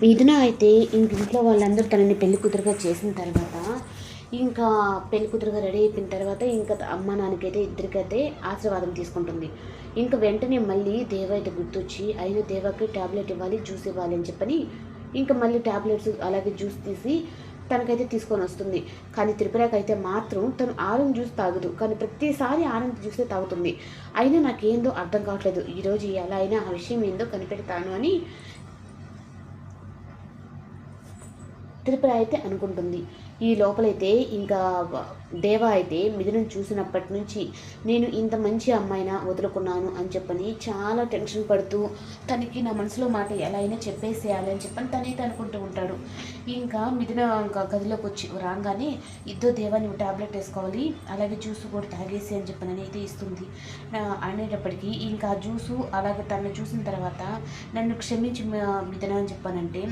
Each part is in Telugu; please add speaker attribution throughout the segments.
Speaker 1: మిథున అయితే ఇంక ఇంట్లో వాళ్ళందరూ తనని పెళ్ళి కూతురుగా చేసిన తర్వాత ఇంకా పెళ్ళి కూతురుగా రెడీ అయిపోయిన తర్వాత ఇంకా అమ్మ నాన్నకైతే ఇద్దరికైతే ఆశీర్వాదం తీసుకుంటుంది. ఇంకా వెంటనే మళ్ళీ దేవ అయితే గుర్తొచ్చి అయిన దేవకి ట్యాబ్లెట్ ఇవ్వాలి జ్యూస్ ఇవ్వాలి అని చెప్పని ఇంకా మళ్ళీ ట్యాబ్లెట్స్ అలాగే జ్యూస్ తీసి తనకైతే తీసుకొని వస్తుంది. కానీ త్రిపురకి అయితే మాత్రం తను ఆరెంజ్ జ్యూస్ తాగదు. కానీ ప్రతిసారి ఆరెంజ్ జ్యూసే తాగుతుంది. అయినా నాకేందో అర్థం కావట్లేదు. ఈరోజు ఎలా అయినా ఆ విషయం ఏందో కనిపెడతాను అని త్రిపుర అయితే అనుకుంటుంది. ఈ లోపలైతే ఇంకా దేవ అయితే మిథునం చూసినప్పటి నుంచి నేను ఇంత మంచి అమ్మాయినా వదులుకున్నాను అని చెప్పని చాలా టెన్షన్ పడుతూ తనకి నా మనసులో మాట ఎలా అయినా చెప్పేసేయాలి అని చెప్పని తనైతే అనుకుంటూ ఉంటాడు. ఇంకా మిథున ఇంకా గదిలోకి వచ్చి రాగానే ఇద్దరు దేవా నువ్వు టాబ్లెట్ వేసుకోవాలి అలాగే జ్యూస్ కూడా తాగేసి అని చెప్పని అయితే ఇస్తుంది. అనేటప్పటికీ ఇంకా జ్యూసు అలాగే తను చూసిన తర్వాత నన్ను క్షమించి మిథున అని చెప్పానంటే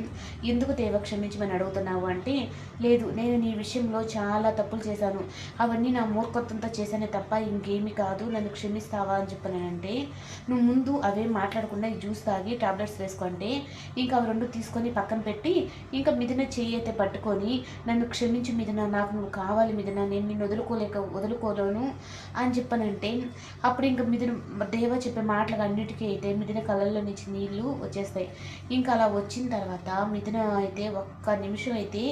Speaker 1: ఎందుకు దేవ క్షమించమని అడుగుతున్నావు? అంటే లేదు నేను నీ విషయంలో చాలా తప్పులు చేశాను. అవన్నీ నా మూర్ఖత్వంతో చేశానే తప్ప ఇంకేమీ కాదు. నన్ను క్షమిస్తావా అని చెప్పానంటే నువ్వు ముందు అవే మాట్లాడకుండా ఈ జ్యూస్ తాగి టాబ్లెట్స్ వేసుకుంటే ఇంకా అవి రెండు తీసుకొని పక్కన పెట్టి ఇంకా మిదిన చేయి అయితే పట్టుకొని నన్ను క్షమించి మిదిన నాకు నువ్వు కావాలి మిదిన నేను నిన్ను వదులుకోలేక వదులుకోలేను అని చెప్పానంటే అప్పుడు ఇంకా మిదిన దేవ చెప్పే మాటలకు అన్నిటికీ అయితే మిదిన కళ్ళల్లో నుంచి నీళ్ళు వచ్చేస్తాయి. ఇంకా అలా వచ్చిన తర్వాత మిదిన అయితే ఒక్క నిమిషం అయితే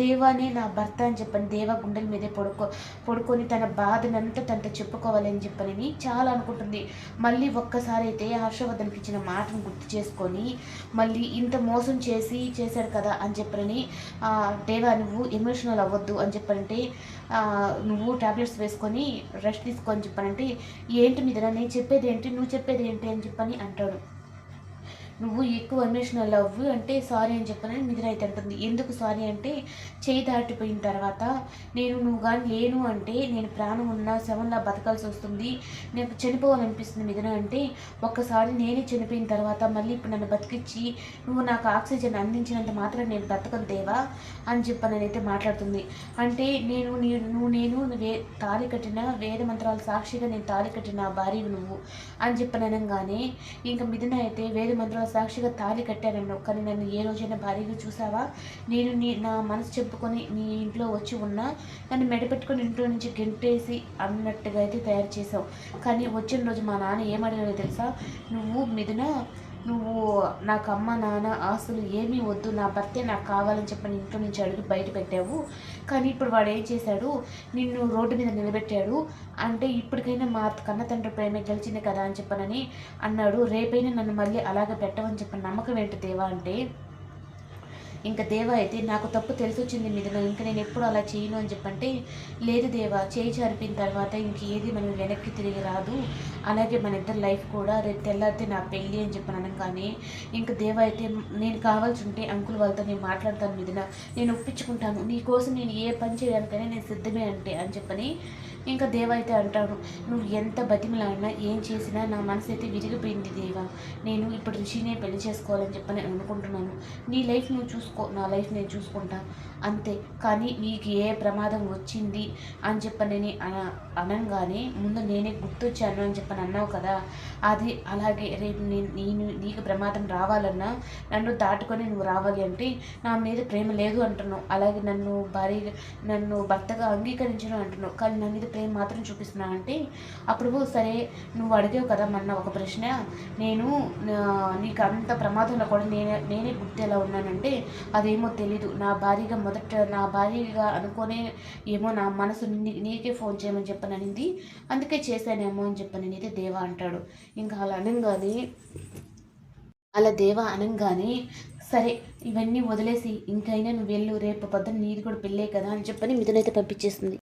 Speaker 1: దేవానే నా భర్త అని చెప్పని దేవ గుండెల మీదే పడుకో పడుకొని తన బాధనంతా తనతో చెప్పుకోవాలని చెప్పని చాలా అనుకుంటుంది. మళ్ళీ ఒక్కసారి అయితే హర్షవర్ధన్కి ఇచ్చిన మాటను గుర్తు చేసుకొని మళ్ళీ ఇంత మోసం చేసి చేశాడు కదా అని చెప్పని దేవా నువ్వు ఎమోషనల్ అవ్వద్దు అని చెప్పనంటే నువ్వు టాబ్లెట్స్ వేసుకొని రెస్ట్ తీసుకొని చెప్పనంటే ఏంటి మీద నేను చెప్పేది ఏంటి నువ్వు చెప్పేది ఏంటి అని చెప్పని అంటాడు. నువ్వు ఎక్కువ ఎమోషనల్ అవ్వు అంటే సారీ అని చెప్పనని మిథున అంటుంది. ఎందుకు సారీ అంటే చేయి దాటిపోయిన తర్వాత నేను నువ్వు కానీ లేను అంటే నేను ప్రాణం ఉన్న శవంలా బతకాల్సి వస్తుంది నాకు చనిపోవాలనిపిస్తుంది మిథున అంటే ఒక్కసారి నేనే చనిపోయిన తర్వాత మళ్ళీ ఇప్పుడు నన్ను బతికిచ్చి నువ్వు నాకు ఆక్సిజన్ అందించినంత మాత్రం నేను బతకను దేవా అని చెప్పనని అయితే మాట్లాడుతుంది. అంటే నేను నువ్వు నేను వే తాళి కట్టిన వేద మంత్రాల సాక్షిగా నేను తాళి కట్టిన భార్య నువ్వు అని చెప్పననగానే ఇంకా మిథున అయితే వేద మంత్రాల సాక్షిగా తాళి కట్టానన్ను కానీ నన్ను ఏ రోజైనా భారీగా చూసావా? నేను నీ నా మనసు చెప్పుకొని నీ ఇంట్లో వచ్చి ఉన్నా నన్ను మెడపెట్టుకొని ఇంట్లో నుంచి గెంటేసి అన్నట్టుగా అయితే తయారు చేసావు కానీ వచ్చిన రోజు మా నాన్న ఏమడిగాడో తెలుసా? నువ్వు మిథున? నువ్వు నాకు అమ్మ నాన్న ఆస్తులు ఏమీ వద్దు నా భర్తే నాకు కావాలని చెప్పని ఇంట్లో నుంచి అడుగు బయట పెట్టావు. కానీ ఇప్పుడు వాడు ఏం చేశాడు? నిన్ను రోడ్డు మీద నిలబెట్టాడు. అంటే ఇప్పటికైనా మా కన్న తండ్రి ప్రేమ గెలిచింది కదా అని చెప్పనని అన్నాడు. రేపైనా నన్ను మళ్ళీ అలాగే పెట్టవని చెప్పిన నమ్మకం ఏంటి దేవా అంటే? ఇంకా దేవ అయితే నాకు తప్పు తెలిసొచ్చింది మీద ఇంకా నేను ఎప్పుడు అలా చేయను అని చెప్పంటే లేదు దేవ చేయి చరిపిన తర్వాత ఇంక ఏది మనం వెనక్కి తిరిగి రాదు. అలాగే మన ఇద్దరు లైఫ్ కూడా రేపు తెల్లారితే నా పెళ్ళి అని చెప్పినాను కానీ ఇంకా దేవ అయితే నేను కావాల్సి ఉంటే అంకుల్ వాళ్ళతో నేను మాట్లాడతాను మీదన. నేను ఒప్పించుకుంటాను. నీ కోసం నేను ఏ పని చేయడానికైనా నేను సిద్ధమే అంటే అని చెప్పని ఇంకా దేవ అయితే అంటాడు నువ్వు ఎంత బతిమలాడినా ఏం చేసినా నా మనసు అయితే విరిగిపోయింది దేవ. నేను ఇప్పుడు రిషినే పెళ్ళి చేసుకోవాలని చెప్పని అనుకుంటున్నాను. నీ లైఫ్ నువ్వు చూసుకో నా లైఫ్ నేను చూసుకుంటా. అంతే. కానీ నీకు ఏ ప్రమాదం వచ్చింది అని చెప్పని అనగానే ముందు నేనే గుర్తొచ్చాను అని చెప్పని అన్నావు కదా అది అలాగే రేపు నేను నేను నీకు ప్రమాదం రావాలన్నా నన్ను దాటుకొని నువ్వు రావాలి అంటే నా మీద ప్రేమ లేదు అంటున్నావు. అలాగే నన్ను భారీగా నన్ను భర్తగా అంగీకరించడం అంటున్నావు. కానీ నా మీద ప్రేమ మాత్రం చూపిస్తున్నావు అంటే అప్పుడు సరే నువ్వు అడిగావు కదా మొన్న ఒక ప్రశ్న. నేను నీకు అంత ప్రమాదంలో కూడా నేనే నేనే గుర్తు ఎలా ఉన్నానంటే అదేమో తెలీదు. నా భార్యగా మొదట నా భార్యగా అనుకోనే ఏమో నా మనసు నీకే ఫోన్ చేయమని చెప్పననింది. అందుకే చేశానేమో అని చెప్పనని దేవా అంటాడు. ఇంకా అలా అనగానే అలా దేవా అనగానే సరే ఇవన్నీ వదిలేసి ఇంకైనా నువ్వు వెళ్ళు రేపు పొద్దున్న నీది కూడా పెళ్ళే కదా అని చెప్పని మిథునైతే పంపించేస్తుంది